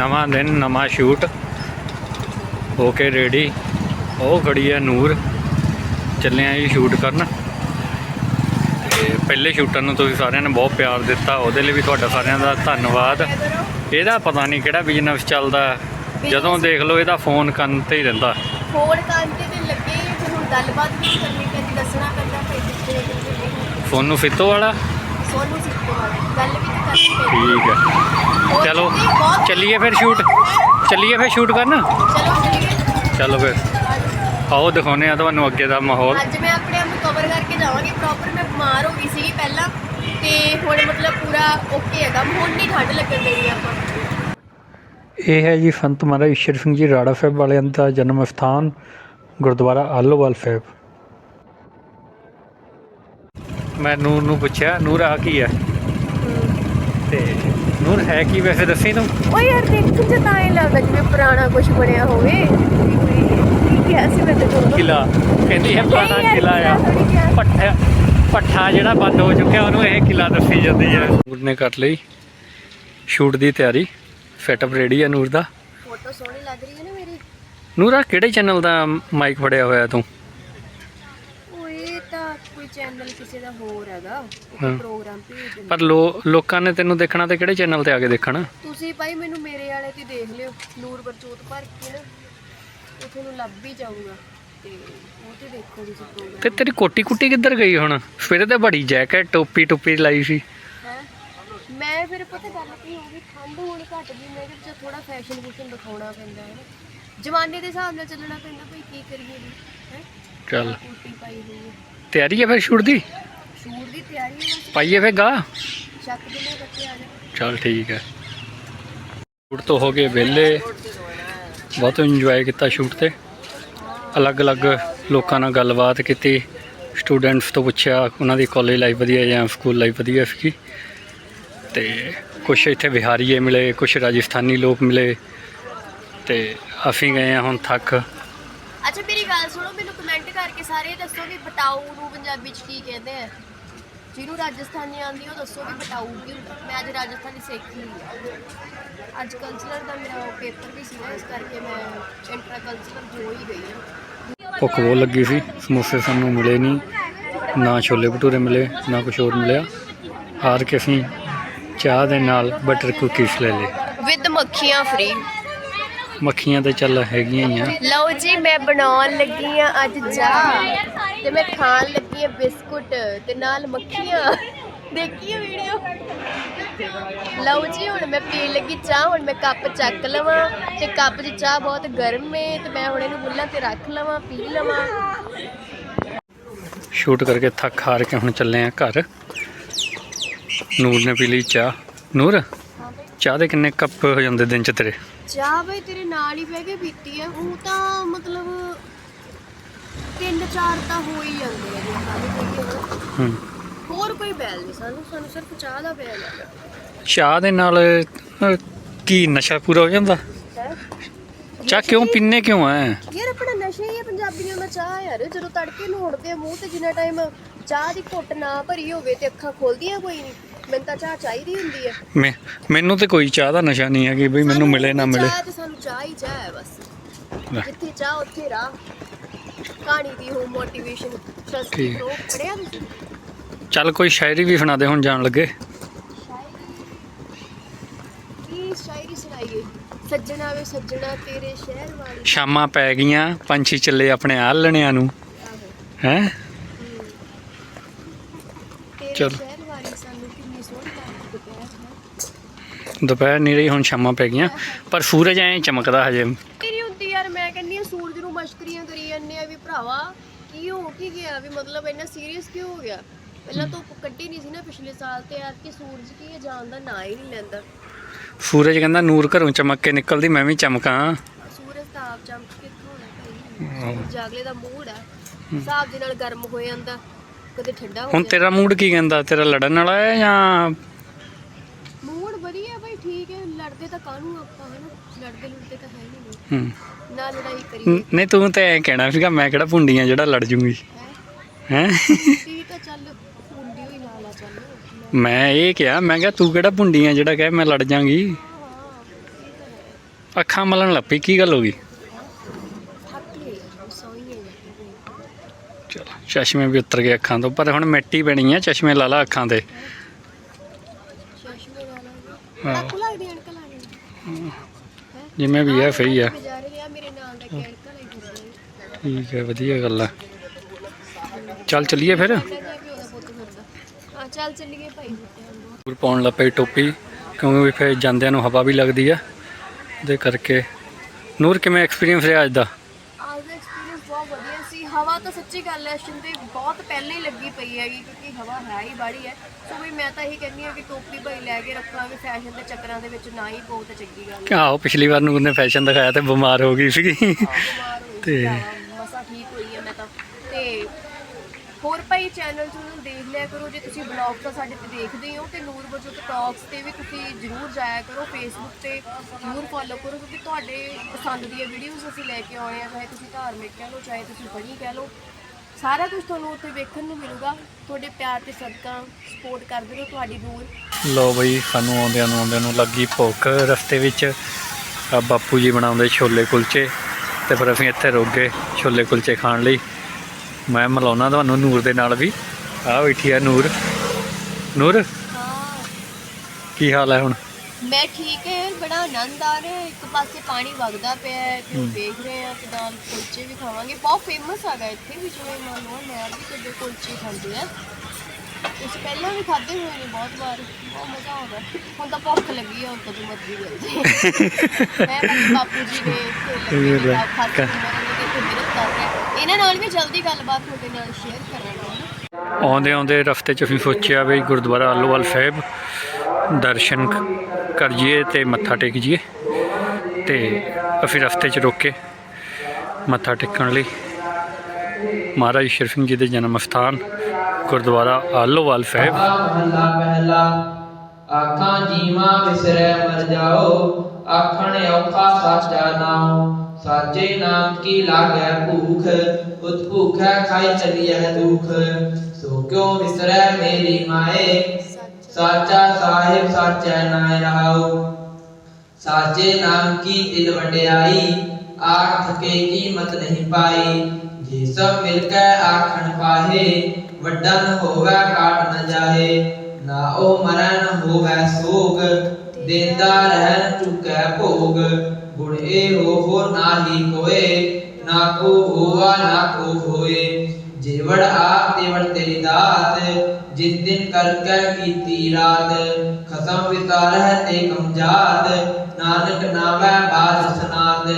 ਨਵਾਂ ਦਿਨ ਨਵਾਂ ਸ਼ੂਟ। ਹੋ ਕੇ ਰੈਡੀ ਉਹ ਖੜੀ ਹੈ ਨੂਰ। ਚੱਲੇ ਆ ਜੀ ਸ਼ੂਟ ਕਰਨ। ਤੇ ਪਹਿਲੇ ਸ਼ੂਟਰ ਨੂੰ ਤੁਸੀਂ ਸਾਰਿਆਂ ਨੇ ਬਹੁਤ ਪਿਆਰ ਦਿੱਤਾ। ਉਹਦੇ ਲਈ ਵੀ ਤੁਹਾਡਾ ਸਾਰਿਆਂ ਦਾ ਧੰਨਵਾਦ। ਇਹਦਾ ਪਤਾ ਨਹੀਂ ਕਿਹੜਾ ਬਿਜ਼ਨਸ ਚੱਲਦਾ। ਜਦੋਂ ਦੇਖ ਲਓ ਇਹਦਾ ਫੋਨ ਕੰਨ ਤੇ ਹੀ ਰਹਿੰਦਾ। ਫੋਨ ਕੰਨ ਤੇ ਲੱਗੇ। ਫਿਰ ਹੁਣ ਗੱਲਬਾਤ ਵੀ ਕਰਨੀ ਪੈਂਦੀ ਦੱਸਣਾ ਪੈਂਦਾ ਫਿਰ ਕਿੱਥੇ ਕਿੱਥੇ ਨਹੀਂ ਫੋਨ ਨੂੰ ਫਿੱਤੋ ਵਾਲਾ। ਸੋਨੂੰ ਸਿੱਖੋ ਗੱਲ ਵੀ ਤਾਂ ਕਰਨੀ ਪੈਂਦੀ ਠੀਕ ਹੈ। ਚਲੋ ਚੱਲੀਏ ਫਿਰ ਸ਼ੂਟ ਚੱਲੀਏ ਫਿਰ ਸ਼ੂਟ ਕਰਨ? ਚਲੋ ਚੱਲੀਏ। ਚਲੋ ਫਿਰ। ਆਓ ਦਿਖਾਉਨੇ ਆ ਤੁਹਾਨੂੰ ਅੱਗੇ ਦਾ ਮਾਹੌਲ। ਅੱਜ ਮੈਂ ਆਪਣੇ ਆਪ ਨੂੰ ਕਵਰ ਕਰਕੇ ਜਾਵਾਂਗੀ। ਪ੍ਰੋਪਰ ਮੈਂ ਬਿਮਾਰ ਹੋ ਗਈ ਸੀਗੀ ਪਹਿਲਾਂ। ਤੇ ਹੁਣ ਮਤਲਬ ਪੂਰਾ ਓਕੇ ਹੈਗਾ। ਹੁਣ ਨਹੀਂ ਠੰਡ ਲੱਗਣ ਦੇਣੀ ਆਪਾਂ। ਇਹ ਹੈ ਜੀ ਸੰਤ ਮਹਾਰਾਜ ਈਸ਼ਰ ਸਿੰਘ ਜੀ ਰਾੜਾ ਸਾਹਿਬ ਵਾਲਿਆਂ ਦਾ ਜਨਮ ਸਥਾਨ ਗੁਰਦੁਆਰਾ ਆਲੋਵਾਲ ਸਾਹਿਬ। ਮੈਂ ਨੂਰ ਨੂੰ ਪੁੱਛਿਆ ਨੂਰ ਆ ਕੀ ਹੈ ਤੇ ਨੂਰ ਹੈ ਕੀ ਵੈਸੇ ਦੱਸੀ ਤੂੰ? ਓ ਯਾਰ ਦੇਖ ਤੇ ਤਾਂ ਇਹ ਲੱਗਦਾ ਜਿਵੇਂ ਪੁਰਾਣਾ ਕੁਝ ਬਣਿਆ ਹੋਵੇ। ਕੀ ਕਿਹਾ ਸੀ ਮੈਂ ਤੈਨੂੰ ਕਿਲਾ ਕਹਿੰਦੀ ਹੈ ਪੁਰਾਣਾ ਕਿਲਾ ਆ। ਪੱਠਾ ਪੱਠਾ ਜਿਹੜਾ ਬੰਦ ਹੋ ਚੁੱਕਿਆ ਉਹਨੂੰ ਇਹ ਕਿਲਾ ਦੱਸੀ ਜਾਂਦੀ ਹੈ। ਨੂਰ ਨੇ ਕਰ ਲਈ ਸ਼ੂਟ ਦੀ ਤਿਆਰੀ ਸੈਟਅਪ ਰੈਡੀ ਹੈ ਨੂਰ ਦਾ। ਫੋਟੋ ਸੋਹਣੀ ਲੱਗ ਰਹੀ ਹੈ ਨਾ ਮੇਰੀ। ਨੂਰਾ ਕਿਹੜੇ ਚੈਨਲ ਦਾ ਮਾਈਕ ਫੜਿਆ ਹੋਇਆ ਤੂੰ ਉਹ ਇਹ ਤਾਂ ਕੋਈ ਚੈਨਲ ਕਿਸੇ ਦਾ ਹੋਰ ਹੈਗਾ ਇੱਕ ਹਾਂ। ਪ੍ਰੋਗਰਾਮ ਭੇਜ ਦਿੰਦੇ ਪਰ ਲੋ ਲੋਕਾਂ ਨੇ ਤੈਨੂੰ ਦੇਖਣਾ ਤੇ ਕਿਹੜੇ ਚੈਨਲ ਤੇ ਆ ਕੇ ਦੇਖਣਾ? ਤੁਸੀਂ ਭਾਈ ਮੈਨੂੰ ਮੇਰੇ ਵਾਲੇ ਤੇ ਦੇਖ ਲਿਓ ਨੂਰ ਬਰਚੋਤ ਭਰ ਕੇ ਨਾ ਉਹ ਤੁਹਾਨੂੰ ਲੱਭ ਹੀ ਜਾਊਗਾ ਤੇ ਉਹ ਤੇ ਦੇਖੋ ਤੁਸੀਂ ਪ੍ਰੋਗਰਾਮ ਤੇ ਤੇਰੀ ਕੋਟੀ ਕੁੱਟੀ ਕਿੱਧਰ ਗਈ ਹੁਣ? ਸਵੇਰੇ ਤੇ ਬੜੀ ਜੈਕਟ ਟੋਪੀ ਟੋਪੀ ਲਾਈ ਸੀ। ਹੈ? ਮੈਂ ਫਿਰ ਪਤਾ ਗੱਲ ਕੀ ਹੋ ਗਈ ਠੰਡ ਹੁਣ ਘਟ ਗਈ ਮੈਂ ਕਿਹਾ ਥੋੜਾ ਫੈਸ਼ਨ ਫੂਸ਼ਨ ਦਿਖਾਉਣਾ ਪੈਂਦਾ ਹੈ ਨਾ। ਜਮਾਨੇ ਦੇ ਹਿਸਾਬ ਨਾਲ ਚੱਲਣਾ ਪੈਂਦਾ ਭਾਈ ਕੀ ਕਰੀਏ ਹੈ? ਚੱਲ। ਕੁੱਟੀ ਪਾਈ ਹੋਈ ਹੈ। ਤਿਆਰੀ ਹੈ ਫਿਰ ਸ਼ੂਟ ਦੀ? ਸ਼ੂਟ ਦੀ ਤਿਆਰੀ ਹੈ ਬਸ। ਪਾਈਏ ਫਿਰ ਗਾ ਬੱਚੇ ਆ ਜਾਣ। ਚੱਲ ਠੀਕ ਹੈ। ਸ਼ੂਟ ਤੋਂ ਹੋ ਗਏ ਵਿਹਲੇ। ਬਹੁਤ ਇੰਜੋਏ ਕੀਤਾ ਸ਼ੂਟ ਤੇ। ਅਲੱਗ-ਅਲੱਗ ਲੋਕਾਂ ਨਾਲ ਗੱਲਬਾਤ ਕੀਤੀ। ਸਟੂਡੈਂਟਸ ਤੋਂ ਪੁੱਛਿਆ ਉਹਨਾਂ ਦੀ ਕਾਲਜ ਲਾਈਫ ਵਧੀਆ ਜਾਂ ਸਕੂਲ ਲਾਈਫ ਵਧੀਆ ਸੀ ਤੇ ਕੁਝ ਇੱਥੇ ਬਿਹਾਰੀਏ ਮਿਲੇ ਕੁਝ ਰਾਜਸਥਾਨੀ ਲੋਕ ਮਿਲੇ। ਤੇ ਅਸੀਂ ਗਏ ਹਾਂ ਹੁਣ ਥੱਕ। ਅੱਛਾ ਗੱਲ ਸੁਣੋ ਮੈਨੂੰ ਕਮੈਂਟ ਕਰਕੇ ਸਾਰੇ ਦੱਸੋ ਵੀ ਬਟਾਊ ਨੂੰ ਪੰਜਾਬੀ ਚ ਕੀ ਕਹਿੰਦੇ ਆ। ਜਿਹਨੂੰ ਰਾਜਸਥਾਨੀ ਆਉਂਦੀ ਉਹ ਦੱਸੋ ਵੀ ਬਟਾਊ ਕੀ ਹੁੰਦਾ। ਮੈਂ ਅੱਜ ਰਾਜਸਥਾਨੀ ਸਿੱਖ ਲਈ ਆ। ਅੱਜ ਕਲਚਰਲ ਦਾ ਮੇਰਾ ਪੇਪਰ ਵੀ ਸੀਗਾ ਇਸ ਕਰਕੇ ਮੈਂ ਇੰਟਰਾ ਕਲਚਰਲ ਜੋ ਹੀ ਗਈ ਹਾਂ। ਭੁੱਖ ਬਹੁਤ ਲੱਗੀ ਸੀ ਸਮੋਸੇ ਸਾਨੂੰ ਮਿਲੇ ਨਹੀਂ। ਨਾ ਛੋਲੇ ਭਟੂਰੇ ਮਿਲੇ ਨਾ ਕੁਝ ਹੋਰ ਮਿਲਿਆ। ਹਾਰ ਕੇ ਅਸੀਂ ਚਾਹ ਦੇ ਨਾਲ ਬਟਰ ਕੁਕੀਜ਼ ਲੈ ਲਏ। ਵਿਦ ਮੱਖੀਆਂ ਫ੍ਰੀ ਮੱਖੀਆਂ ਤੇ ਚੱਲ ਹੈਗੀਆਂ ਹੀ ਆ। ਲਓ ਜੀ ਮੈਂ ਬਣਾਉਣ ਲੱਗੀ ਆ ਅੱਜ ਚਾਹ। ਤੇ ਮੈਂ ਖਾਣ ਲੱਗੀ ਆ ਬਿਸਕੁਟ ਤੇ ਨਾਲ ਮੱਖੀਆਂ। ਦੇਖੀ ਵੀਡੀਓ? ਲਓ ਜੀ ਹੁਣ ਮੈਂ ਪੀਣ ਲੱਗੀ ਚਾਹ ਹੁਣ ਮੈਂ ਕੱਪ ਚੱਕ ਲਵਾਂ। ਤੇ ਕੱਪ 'ਚ ਚਾਹ ਬਹੁਤ ਗਰਮ ਏ ਤੇ ਮੈਂ ਹੁਣ ਇਹਨੂੰ ਬੁੱਲਾਂ ਤੇ ਰੱਖ ਲਵਾਂ ਪੀ ਲਵਾਂ। ਸ਼ੂਟ ਕਰਕੇ ਥੱਕ ਹਾਰ ਕੇ ਹੁਣ ਚੱਲੇ ਆ ਘਰ। ਨੂਰ ਨੇ ਪੀ ਲਈ ਚਾਹ। ਨੂਰ ਚਾਹ ਦੇ ਕਿੰਨੇ ਕੱਪ ਹੋ ਜਾਂਦੇ ਦਿਨ ਚ ਤੇਰੇ? ਚਾਹ ਬਈ ਤੇਰੇ ਨਾਲ ਹੀ ਬਹਿ ਕੇ ਪੀਤੀ ਆ ਉਹ ਤਾਂ ਮਤਲਬ ਤਿੰਨ ਚਾਰ ਤਾਂ ਹੋ ਹੀ ਜਾਂਦੇ ਆ ਜੇ। ਹੂੰ। ਹੋਰ ਕੋਈ ਬੈਲ ਨਹੀਂ ਸਾਨੂੰ ਸਾਨੂੰ ਸਿਰਫ ਚਾਹ ਦਾ ਬੈਲ ਹੈ ਚਾਹ ਦੇ ਨਾਲ ਅਹ, ਕੀ ਨਸ਼ਾ ਪੂਰਾ ਹੋ ਜਾਂਦਾ? ਹੈਂ? ਚਾਹ ਕਿਉਂ ਪੀਨੇ ਕਿਉਂ ਐ? ਯਾਰ ਆਪਣਾ ਨਸ਼ਾ ਹੀ ਹੈ ਪੰਜਾਬੀਆਂ ਦਾ ਚਾਹ ਯਾਰ ਜਦੋਂ ਤੜਕੇ ਨੂੰ ਉੱਠਦੇ ਆ ਮੂੰਹ ਤੇ ਜਿੰਨਾ ਟਾਈਮ ਚਾਹ ਦੀ ਘੁੱਟ ਨਾ ਭਰੀ ਹੋਵੇ ਤੇ ਅੱਖਾਂ ਖੋਲਦੀਆਂ ਕੋਈ ਨਹੀਂ ਮੈਨੂੰ ਤਾਂ ਚਾਹ ਚਾਹੀਦੀ ਹੁੰਦੀ ਹੈ ਮੈਂ ਮੈਨੂੰ ਤੇ ਕੋਈ ਚਾਹ ਦਾ ਨਸ਼ਾ ਨਹੀਂ ਹੈ ਕਿ ਬਈ ਮੈਨੂੰ ਮਿਲੇ ਨਾ ਮਿਲੇ। ਚਾਹ ਤੇ ਸਾਨੂੰ ਚਾਹ ਹੀ ਚਾਹ ਹੈ ਬਸ। ਲੈ। ਜਿੱਥੇ ਚਾਹ ਉੱਥੇ ਰਾਹ। ਕਹਾਣੀ ਦੀ ਹੋ ਮੋਟੀਵੇਸ਼ਨ ਸ਼ਸਤੀ ਠੀਕ। ਪ੍ਰੋ ਪੜਿਆ ਤੁਸੀਂ? ਚੱਲ ਕੋਈ ਸ਼ਾਇਰੀ ਵੀ ਸੁਣਾ ਦੇ ਹੁਣ ਜਾਣ ਲੱਗੇ। ਸ਼ਾਇਰੀ ਸੁਣਾਈਏ? ਸੱਜਣਾ ਵੇ ਸੱਜਣਾ ਤੇਰੇ ਸ਼ਹਿਰ ਵਾਲੀ। ਸ਼ਾਮਾਂ ਪੈ ਗਈਆਂ ਪੰਛੀ ਚੱਲੇ ਆਪਣੇ ਆਲਣਿਆਂ ਨੂੰ। ਹੈ? ਚਲੋ। ਸ਼ਹਿਰ ਵਾਲੀ ਸਾਨੂੰ ਕਿੰਨੀ ਸੋਹਣੀ ਲੱਗਦੀ ਦੁਪਹਿਰ ਹੈ ਦੁਪਹਿਰ ਨਹੀਂ ਰਹੀ ਹੁਣ ਸ਼ਾਮਾਂ ਪੈ ਗਈਆਂ। ਪਰ ਸੂਰਜ ਐ ਚਮਕਦਾ ਹਜੇ। ਤੇਰੀ ਹੁੰਦੀ ਯਾਰ ਮੈਂ ਕਹਿੰਦੀ ਆ ਸੂਰਜ ਨੂੰ ਮਸ਼ਕਰੀਆਂ ਕਰੀ ਜਾਂਦੇ ਆ ਵੀ ਭਰਾਵਾ ਕੀ ਹੋ ਕੀ ਗਿਆ? ਵੀ ਮਤਲਬ ਇੰਨਾ ਸੀਰੀਅਸ ਕਿਉਂ ਹੋ ਗਿਆ? ਪਹਿਲਾਂ ਧੁੱਪ ਕੱਢੀ ਨਹੀਂ ਸੀ ਨਾ ਪਿਛਲੇ ਸਾਲ ਤੇ ਯਾਰ ਕਿ ਸੂਰਜ ਕੀ ਇਹ ਜਾਣ ਦਾ ਨਾਂ ਹੀ ਨਹੀਂ ਲੈਂਦਾ। ਸੂਰਜ ਕਹਿੰਦਾ ਨੂਰ ਘਰੋਂ ਚਮਕ ਕੇ ਨਿਕਲਦੀ ਮੈਂ ਵੀ ਚਮਕਾਂ। ਸੂਰਜ ਤਾਂ ਆਪ ਚਮਕ ਕੇ ਹੋਣਾ ਭਾਈ ਸੂਰਜ ਅਗਲੇ ਦਾ ਮੂਡ ਆ। ਹਿਸਾਬ ਦੇ ਨਾਲ ਗਰਮ ਹੋ ਜਾਂਦਾ ਕਦੇ ਠੰਡਾ ਹੋ ਹੁਣ ਤੇਰਾ ਮੂਡ ਕੀ ਕਹਿੰਦਾ? ਤੇਰਾ ਲੜਨ ਵਾਲਾ ਹੈ ਜਾਂ ਮੂਡ ਵਧੀਆ ਭਾਈ ਠੀਕ ਹੈ ਲੜਦੇ ਤਾਂ ਕਾਹਨੂੰ ਆਪਾਂ ਹਨਾ? ਲੜਦੇ ਲੁੜਦੇ ਤਾਂ ਹੈ ਨਹੀਂ ਹੂੰ। ਨਾ ਲੜਾਈ ਕਰੀਏ। ਨਹੀਂ ਤੂੰ ਤਾਂ ਐ ਕਹਿਣਾ ਸੀਗਾ ਮੈਂ ਕਿਹੜਾ ਭੁੰਡੀਆਂ ਜਿਹੜਾ ਲੜ ਜੂੰਗੀ। ਹੈ? ਹੈ? ਕੀ ਤਾਂ ਚੱਲ ਹੁੰਦੀ ਹੋਈ ਲਾ ਲਾ ਚੱਲ। ਮੈਂ ਇਹ ਕਿਹਾ ਮੈਂ ਕਿਹਾ ਤੂੰ ਕਿਹੜਾ ਭੁੰਡੀਆਂ ਜਿਹੜਾ ਕਹੇ ਮੈਂ ਲੜ ਜਾਾਂਗੀ। ਇਹ ਤਾਂ ਹੈ। ਅੱਖਾਂ ਮਲਣ ਲੱਪੀ ਕੀ ਗੱਲ ਹੋ ਗਈ? ਥੱਕ ਗਈ ਸੋਈ ਹੈ ਚਲੋ ਚਸ਼ਮੇ ਵੀ ਉਤਰ ਗਏ ਅੱਖਾਂ ਤੋਂ ਪਰ ਹੁਣ ਮਿੱਟੀ ਪੈਣੀ ਆ ਚਸ਼ਮੇ ਲਾ ਲਾ ਅੱਖਾਂ ਨਾਲ ਹਾਂ। ਅੱਖ ਲੱਗਦੀ ਅਣਕ ਲੱਗਦੀ ਜਿਵੇਂ ਵੀ ਹੈ ਸਹੀ ਆ ਮੇਰੇ ਨਾਲ ਦਾ ਫਿਰਦਾ ਠੀਕ ਹੈ ਵਧੀਆ ਗੱਲ ਆ। ਚੱਲ ਚੱਲੀਏ ਫਿਰ? ਆ ਚੱਲ ਚੱਲੀਏ ਭਾਈ ਦੂਰ ਪਾਉਣ ਲੱਗ ਪਈ ਟੋਪੀ ਕਿਉਂਕਿ ਵੀ ਫਿਰ ਜਾਂਦਿਆਂ ਨੂੰ ਹਵਾ ਵੀ ਲੱਗਦੀ ਆ। ਦੇ ਕਰਕੇ। ਨੂਰ ਕਿਵੇਂ ਐਕਸਪੀਰੀਅੰਸ ਰਿਹਾ ਅੱਜ ਦਾ ਅੱਜ ਦਾ ਐਕਸਪੀਰੀਅੰਸ ਬਹੁਤ ਵਧੀਆ ਸੀ ਹਵਾ ਤਾਂ ਸੱਚੀ ਗੱਲ ਹੈ ਸ਼ਿੰਦੇ ਬਹੁਤ ਪਹਿਲੇ ਹੀ ਲੱਗੀ ਪਈ ਹੈਗੀ ਕਿਉਂਕਿ ਹਵਾ ਹੈ ਹੀ ਬਾੜੀ ਹੈ। ਸੋ ਵੀ ਮੈਂ ਤਾਂ ਇਹੀ ਕਹਿੰਦੀ ਹਾਂ ਕਿ ਟੋਪੀ ਭਾਈ ਲੈ ਕੇ ਰੱਖਾਂਗੇ ਫੈਸ਼ਨ ਦੇ ਚੱਕਰਾਂ ਦੇ ਵਿੱਚ ਨਾ ਹੀ ਪਊ ਤਾਂ ਚੰਗੀ ਗੱਲ ਹੈ। ਆਹੋ ਪਿਛਲੀ ਵਾਰ ਨੂੰ ਉਹਨੇ ਫੈਸ਼ਨ ਦਿਖਾਇਆ ਤੇ ਬਿਮਾਰ ਹੋ ਗਈ ਸੀਗੀ। ਤੇ- ਤੇ ਮਸਾ ਠੀਕ ਹੋਈ ਹੈ ਮੈਂ ਤਾਂ ਤੇ ਹੋਰ ਭਾਈ ਚੈਨਲ ਚੂਨਲ ਦੇਖ ਲਿਆ ਕਰੋ, ਜੇ ਤੁਸੀਂ ਬਲੌਗ ਤਾਂ ਸਾਡੇ ਤੇ ਦੇਖਦੇ ਹੋ ਤੇ ਨੂਰ ਵਜੋਂ ਟਾਕਸ ਤੇ ਵੀ ਤੁਸੀਂ ਜਰੂਰ ਜਾਇਆ ਕਰੋ ਫੇਸਬੁੱਕ ਤੇ ਜਰੂਰ ਫੋਲੋ ਕਰੋ, ਕਿਉਂਕਿ ਤੁਹਾਡੇ ਪਸੰਦ ਦੀਆਂ ਵੀਡੀਓਜ਼ ਅਸੀਂ ਲੈ ਕੇ ਆਉਣੇ ਆ, ਚਾਹੇ ਤੁਸੀਂ ਧਾਰਮਿਕ ਕਹਿ ਲਓ, ਚਾਹੇ ਤੁਸੀਂ ਬਣੀ ਕਹਿ ਲਓ। ਸਾਰਾ ਕੁਝ ਤੁਹਾਨੂੰ ਉੱਥੇ ਵੇਖਣ ਨੂੰ ਮਿਲੂਗਾ। ਤੁਹਾਡੇ ਪਿਆਰ ਤੇ ਸਦਕਾ ਸਪੋਰਟ ਕਰਦੇ ਰਹੋ ਤੁਹਾਡੀ ਨੂਰ। ਲੋ ਬਈ, ਸਾਨੂੰ ਆਉਂਦਿਆਂ ਨੂੰ ਆਉਂਦਿਆਂ ਨੂੰ ਲੱਗੀ ਭੁੱਖ। ਰਸਤੇ ਵਿੱਚ ਬਾਪੂ ਜੀ ਬਣਾਉਂਦੇ ਛੋਲੇ ਕੁਲਚੇ ਤੇ ਫਿਰ ਅਸੀਂ ਇੱਥੇ ਰੁਕ ਗਏ ਛੋਲੇ ਕੁਲਚੇ ਖਾਣ ਲਈ। ਮੈਂ ਮਿਲਾਉਣਾ ਤੁਹਾਨੂੰ ਨੂਰ ਦੇ ਨਾਲ ਵੀ। ਆ ਬੈਠੀ ਆ ਨੂਰ। ਨੂਰ ਹਾਂ। ਕੀ ਹਾਲ ਹੈ ਹੁਣ? ਮੈਂ ਠੀਕ ਹੈ ਬੜਾ ਆਨੰਦ ਆ ਰਿਹਾ ਹੈ। ਇੱਕ ਪਾਸੇ ਪਾਣੀ ਵਗਦਾ ਪਿਆ ਹੈ ਤੇ ਉਹ ਦੇਖ ਰਹੇ ਆ ਨਾਲ ਕੁਲਚੇ ਵੀ ਖਾਵਾਂਗੇ। ਬਹੁਤ ਫੇਮਸ ਹੈਗਾ ਇੱਥੇ ਵੀ ਜਿਵੇਂ ਮੰਨ ਲਓ ਨਹਿਰ ਵੀ ਕਦੇ ਕੁਲਚੇ ਖਾਂਦੇ ਆ। ਤੁਸੀਂ ਪਹਿਲਾਂ ਵੀ ਖਾਦੇ ਹੋਏ ਨੇ ਬਹੁਤ ਵਾਰ। ਬਹੁਤ ਮਜ਼ਾ ਆਉਂਦਾ। ਹੁਣ ਤਾਂ ਭੁੱਖ ਲੱਗੀ ਆ ਹੁਣ ਤਾਂ ਮਰਜ਼ੀ ਮਿਲ ਜੇ ਮੈਂ ਬਾਪੂ ਜੀ ਨੇ ਇੱਥੇ ਲੱਗੇ ਨੇ ਆਪ ਖਾਤੇ ਉਹਨਾਂ ਨੇ ਇੱਥੇ ਮਿਹਨਤ ਕਰ ਰਹੇ ਆ। ਇਹਨਾਂ ਨਾਲ ਵੀ ਜਲਦੀ ਗੱਲਬਾਤ ਤੁਹਾਡੇ ਨਾਲ ਸ਼ੇਅਰ ਕਰਾਂਗੇ ਆਉਂਦੇ ਆਉਂਦੇ ਰਸਤੇ 'ਚ ਅਸੀਂ ਸੋਚਿਆ ਵੀ ਗੁਰਦੁਆਰਾ ਆਲੋਵਾਲ ਸਾਹਿਬ ਦਰਸ਼ਨ ਕਰ ਜੀਏ ਤੇ ਮੱਥਾ ਟੇਕ ਜੀਏ ਤੇ ਅਸੀਂ ਰਸਤੇ 'ਚ ਰੁਕ ਕੇ ਮੱਥਾ ਟੇਕਣ ਲਈ ਮਹਾਰਾਜ ਸ਼ੇਰ ਸਿੰਘ ਜੀ ਦੇ ਜਨਮ ਸਥਾਨ ਗੁਰਦੁਆਰਾ ਆਲੋਵਾਲ ਸਾਹਿਬ। ਮਹੱਲਾ ਪਹਿਲਾ ਆਖਾਂ ਜੀਵਾਂ ਵਿਸਰੈ ਮਰ ਜਾਓ ਆਖਣ ਔਖਾ ਸਾਚਾ ਨਾਮ ਸਾਚੇ ਨਾਮ ਕੀ ਲਾਗੈ ਭੂਖ ਉਤ ਭੂਖੈ ਖਾਈ ਚਲੀਐ ਦੁਖ ਸੋ ਕਿਉ ਵਿਸਰੈ ਮੇਰੀ ਮਾਏ ਸਾਚਾ ਸਾਹਿਬ ਸਾਚੈ ਨਾਇ ਰਹਾਉ ਸਾਚੇ ਨਾਮ ਕੀ ਦਿਲ ਵਡਿਆਈ ਆਖ ਥਕੇ ਕੀਮਤ ਨਹੀਂ ਪਾਈ ਜੇ ਸਭ ਮਿਲ ਕੇ ਆਖਣ ਪਾਹੇ ਵੱਡਾ ਨ ਹੋਵੇ ਕਾਟ ਨ ਜਾਹੇ ਨਾ ਉਹ ਮਰੈ ਨ ਹੋਵੇ ਸੋਗ ਦੇਂਦਾ ਰਹਿ ਨ ਚੁਕੈ ਭੋਗ ਗੁਣ ਇਹ ਹੋ ਹੋ ਨਾਹੀ ਕੋਏ, ਨਾ ਕੋ ਹੋਵਾ ਨਾ ਕੋ ਹੋਏ। ਜੇਵੜ ਆਪ ਦੇਵੜ ਤੇਰੀ ਦਾਤ ਜਿਨ ਦਿਨ ਕਰਕੇ ਕੀਤੀ ਰਾਤ। ਖਸਮ ਵਿਤਾਰਹਿ ਤੇ ਕਮਜਾਤ ਨਾਨਕ ਨਾਮੈ ਬਾਦ ਸਨਾਦ